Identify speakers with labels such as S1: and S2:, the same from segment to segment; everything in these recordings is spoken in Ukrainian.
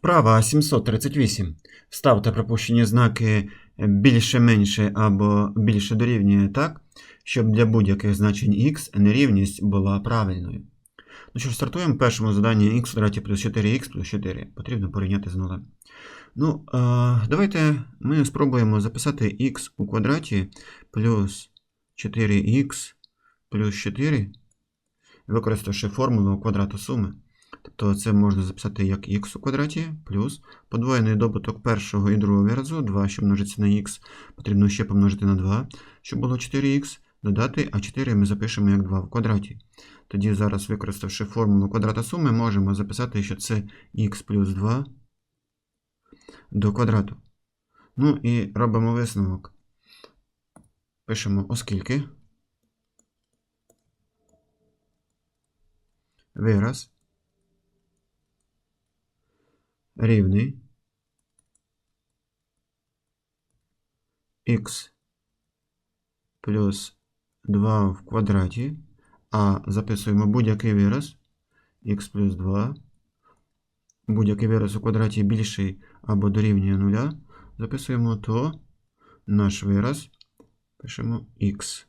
S1: Вправа 738. Ставте пропущені знаки більше-менше або більше дорівнює так, щоб для будь-яких значень x нерівність була правильною. Ну що ж, стартуємо. В першому заданні x квадраті плюс 4х плюс 4. Потрібно порівняти з нулем. Ну, давайте ми спробуємо записати x у квадраті плюс 4х плюс 4, використавши формулу квадрату суми. Тобто це можна записати як х у квадраті плюс подвоєний добуток першого і другого виразу, 2, що множиться на х, потрібно ще помножити на 2, щоб було 4х, додати, а 4 ми запишемо як 2 в квадраті. Тоді зараз, використавши формулу квадрата суми, можемо записати, що це х плюс 2 до квадрату. Ну і робимо висновок. Пишемо оскільки. Вираз рівний. Х плюс 2 в квадраті, а записуємо будь-який вираз. Х плюс 2. Будь-який вираз у квадраті більший або дорівнює 0, записуємо то наш вираз, пишемо х.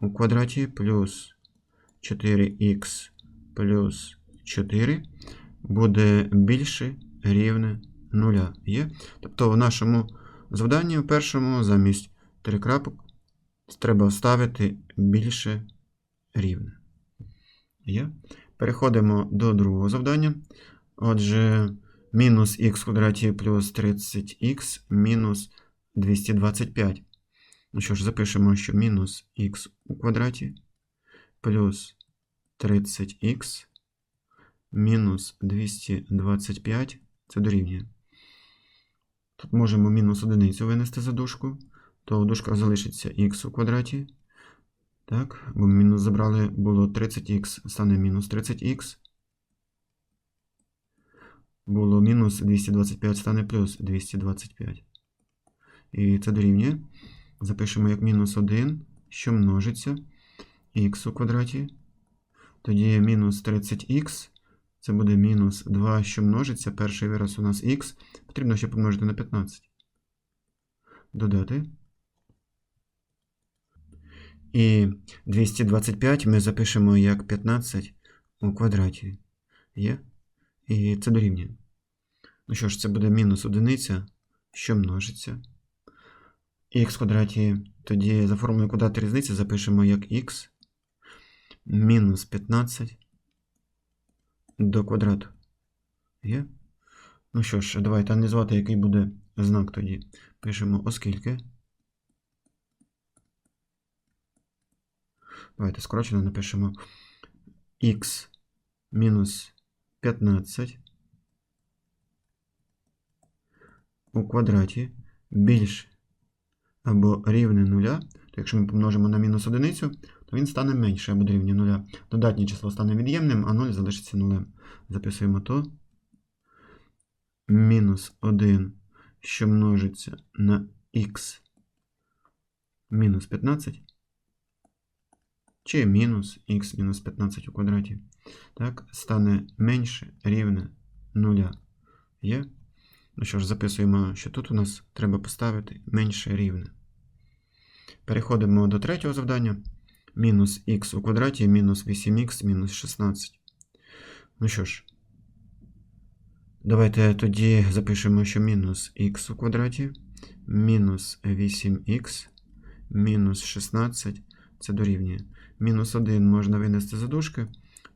S1: У квадраті плюс 4х плюс 4 буде більше рівне 0 є. Тобто в нашому завданні в першому замість 3 крапок треба вставити більше рівне. Є. Переходимо до другого завдання. Отже, мінус х квадраті плюс 30х мінус 225. Ну що ж, запишемо, що мінус х у квадраті плюс 30х мінус 225 це дорівнює. Тут можемо мінус одиницю винести за дужку, то в залишиться х у квадраті. Так, бо мінус забрали, було 30х, стане мінус 30х. Було мінус 225, стане плюс 225. І це дорівнює. Запишемо як мінус 1, що множиться х у квадраті. Тоді мінус 30х. Це буде мінус 2, що множиться. Перший вираз у нас х. Потрібно ще помножити на 15. Додати. І 225 ми запишемо як 15 у квадраті. Є? І це дорівнює. Ну що ж, це буде мінус одиниця, що множиться. х в квадраті, тоді за формулою квадрата різниці запишемо як х мінус 15 до квадрату. Є? Ну що ж, давайте аналізувати, який буде знак тоді. Пишемо оскільки. Давайте скорочено напишемо х мінус 15 у квадраті більше або рівне нуля, то якщо ми помножимо на мінус одиницю, то він стане менше або дорівнює нуля. Додатнє число стане від'ємним, а 0 залишиться нулем. Записуємо то. Мінус 1, що множиться на х мінус 15. Чи мінус х мінус 15 у квадраті. Так, стане менше рівне нуля. Є? Ну що ж, записуємо, що тут у нас треба поставити менше рівне. Переходимо до третього завдання. Мінус х у квадраті мінус 8х мінус 16. Ну що ж, давайте тоді запишемо, що мінус х у квадраті мінус 8х мінус 16 це дорівнює. Мінус 1 можна винести за дужки,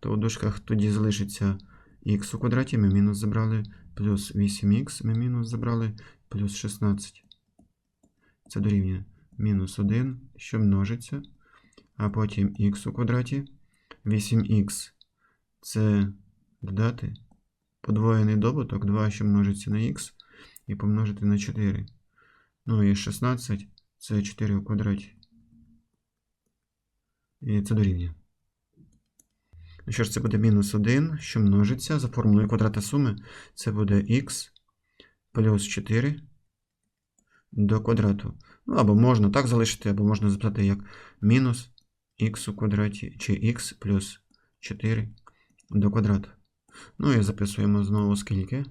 S1: то у дужках тоді залишиться х у квадраті, ми мінус забрали, плюс 8х ми мінус забрали, плюс 16. Це дорівнює мінус 1, що множиться, а потім х у квадраті. 8х це додати подвоєний добуток, 2, що множиться на х, і помножити на 4. Ну і 16 це 4 у квадраті. І це дорівнює. Ну що ж, це буде мінус 1, що множиться за формулою квадрата суми. Це буде х плюс 4 до квадрату. Ну, або можна так залишити, або можна записати як мінус х у квадраті чи х плюс 4 до квадрату. Ну і записуємо знову скільки.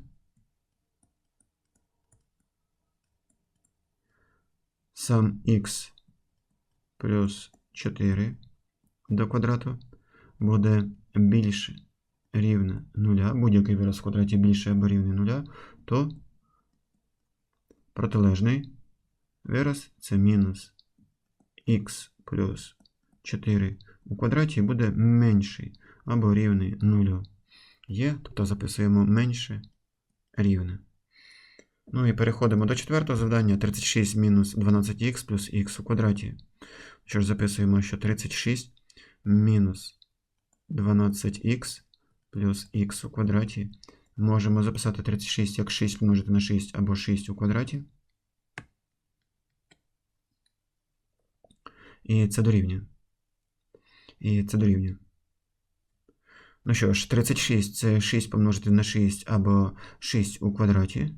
S1: Сам x плюс 4 до квадрату буде більше рівне 0, будь-який вираз в квадраті більше або рівне 0, то протилежний вираз це мінус х плюс 4 у квадраті буде менший або рівний 0. Є, тобто записуємо менше рівне. Ну і переходимо до четвертого завдання. 36 мінус 12х плюс х у квадраті. Що ж, записуємо, що 36 мінус 12х плюс х у квадраті. Можемо записати 36 як 6 помножити на 6 або 6 у квадраті. І це дорівнює. І це дорівнює. Ну що ж, 36 це 6 помножити на 6 або 6 у квадраті.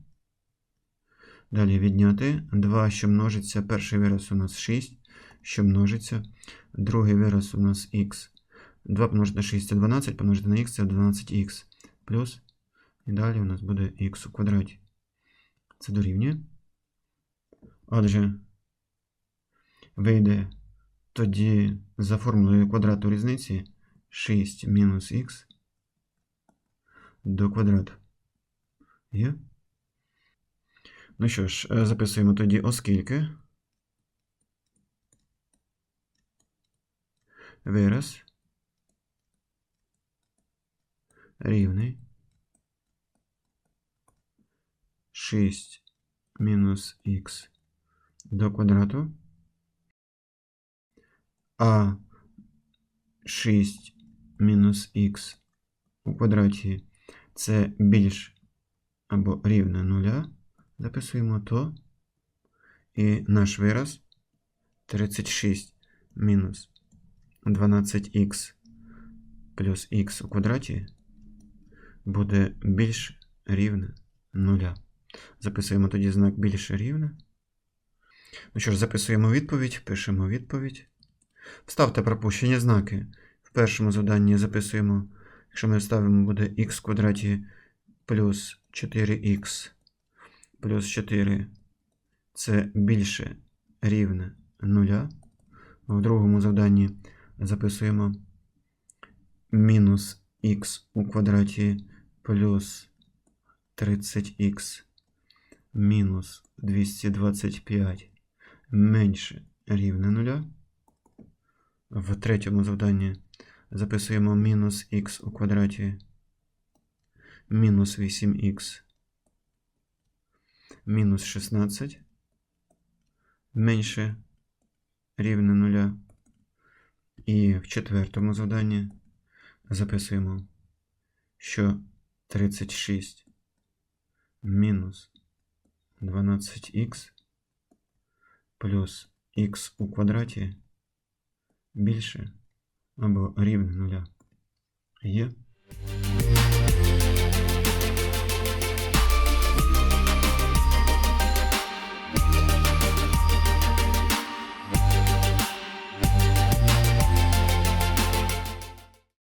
S1: Далі відняти 2, що множиться. Перший вираз у нас 6, що множиться. Другий вираз у нас х. 2 помножити на 6 це 12, помножити на х це 12х. Плюс. І далі у нас буде х у квадраті. Це дорівнює. Отже, вийде тоді за формулою квадрату різниці 6 мінус х до квадрату. Є? Ну що ж, е, записуємо тоді, оскільки вираз рівний 6 мінус х до квадрату, а 6 мінус х у квадраті це більш або рівне нуля записуємо то. І наш вираз 36 мінус 12х плюс х у квадраті буде більш рівне нуля. Записуємо тоді знак більше рівне. Ну що ж, записуємо відповідь, пишемо відповідь. Вставте пропущені знаки. В першому завданні записуємо, якщо ми ставимо, буде х в квадраті плюс 4х плюс 4 це більше рівне 0. В другому завданні записуємо мінус х у квадраті плюс 30х мінус 225 менше рівне 0. В третьому завданні записуємо мінус х у квадраті мінус 8х мінус 16 менше рівне 0. І в четвертому завданні записуємо, що 36 мінус 12х плюс х у квадраті більше або рівне нуля Є.